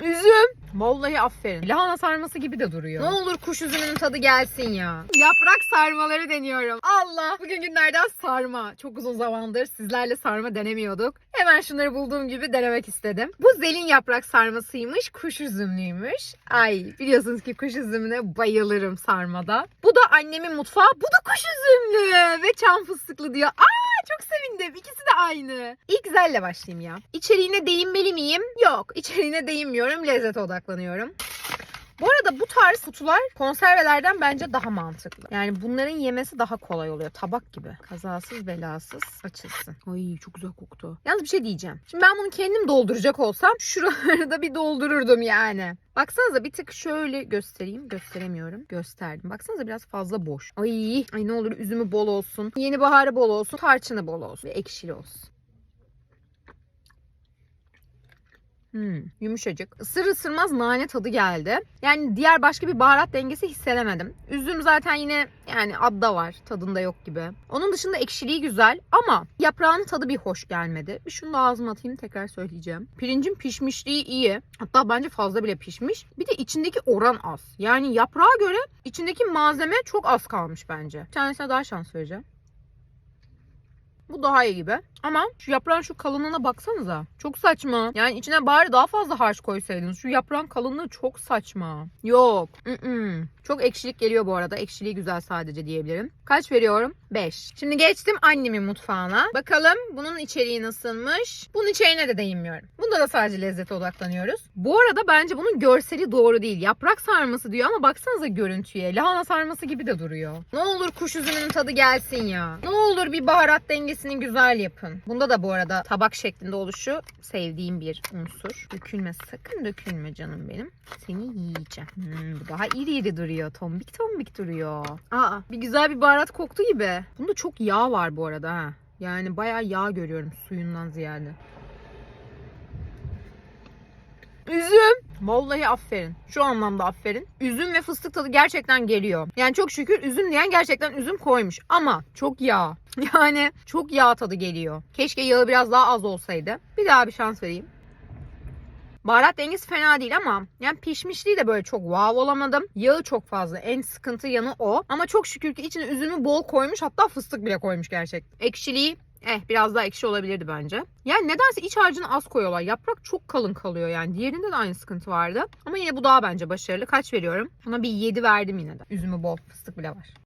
Üzüm. Vallahi aferin. Lahana sarması gibi de duruyor. Ne olur kuş üzümünün tadı gelsin ya. Yaprak sarmaları deniyorum. Allah bugün günlerden sarma. Çok uzun zamandır sizlerle sarma denemiyorduk. Hemen şunları bulduğum gibi denemek istedim. Bu zelin yaprak sarmasıymış. Kuş üzümlüymüş. Ay biliyorsunuz ki kuş üzümüne bayılırım sarmada. Bu da annemin mutfağı. Bu da kuş üzümlü ve çam fıstıklı diyor. Aa sevindim. İkisi de aynı. İlk zelle başlayayım ya. İçeriğine değinmeli miyim? Yok. İçeriğine değinmiyorum. Lezzete odaklanıyorum. Bu arada bu tarz kutular konservelerden bence daha mantıklı. Yani bunların yemesi daha kolay oluyor. Tabak gibi. Kazasız belasız açılsın. Ay çok güzel koktu. Yalnız bir şey diyeceğim. Şimdi ben bunu kendim dolduracak olsam şuraları da bir doldururdum yani. Baksanıza bir tık şöyle göstereyim. Gösteremiyorum. Gösterdim. Baksanıza biraz fazla boş. Ay, ay ne olur üzümü bol olsun. Yeni baharı bol olsun. Tarçını bol olsun. Ve ekşili olsun. Hmm, yumuşacık. Isır ısırmaz nane tadı geldi. Yani diğer başka bir baharat dengesi hissedemedim. Üzüm zaten yine yani adda var. Tadında yok gibi. Onun dışında ekşiliği güzel ama yaprağın tadı bir hoş gelmedi. Bir şunu da ağzıma atayım tekrar söyleyeceğim. Pirincin pişmişliği iyi. Hatta bence fazla bile pişmiş. Bir de içindeki oran az. Yani yaprağa göre içindeki malzeme çok az kalmış bence. Bir tanesine daha şans vereceğim. Bu daha iyi gibi. Ama şu yaprağın şu kalınlığına baksanıza. Çok saçma. Yani içine bari daha fazla harç koysaydınız. Şu yaprağın kalınlığı çok saçma. Yok. Mm-mm. Çok ekşilik geliyor bu arada. Ekşiliği güzel sadece diyebilirim. Kaç veriyorum? 5. Şimdi geçtim annemin mutfağına. Bakalım bunun içeriği nasılmış? Bunun içeriğine de değinmiyorum. Bunda da sadece lezzete odaklanıyoruz. Bu arada bence bunun görseli doğru değil. Yaprak sarması diyor ama baksanıza görüntüye. Lahana sarması gibi de duruyor. Ne olur kuş üzümünün tadı gelsin ya. Ne olur bir baharat dengesini güzel yapın. Bunda da bu arada tabak şeklinde oluşu sevdiğim bir unsur. Dökülme sakın dökülme canım benim. Seni yiyeceğim. Hmm, bu daha iri iri duruyor. Tombik tombik duruyor. Aa bir güzel bir baharat koktu gibi. Bunda çok yağ var bu arada ha. Yani bayağı yağ görüyorum suyundan ziyade. Üzüm. Vallahi aferin. Şu anlamda aferin. Üzüm ve fıstık tadı gerçekten geliyor. Yani çok şükür üzüm diyen gerçekten üzüm koymuş. Ama çok yağ. Yani çok yağ tadı geliyor. Keşke yağı biraz daha az olsaydı. Bir daha bir şans vereyim. Baharat dengesi fena değil ama yani pişmişliği de böyle çok wow olamadım. Yağı çok fazla. En sıkıntı yanı o. Ama çok şükür ki içine üzümü bol koymuş. Hatta fıstık bile koymuş gerçekten. Ekşiliği Eh biraz daha ekşi olabilirdi bence. Yani nedense iç harcını az koyuyorlar. Yaprak çok kalın kalıyor yani. Diğerinde de aynı sıkıntı vardı. Ama yine bu daha bence başarılı. Kaç veriyorum? Ona bir 7 verdim yine de. Üzümü bol, fıstık bile var.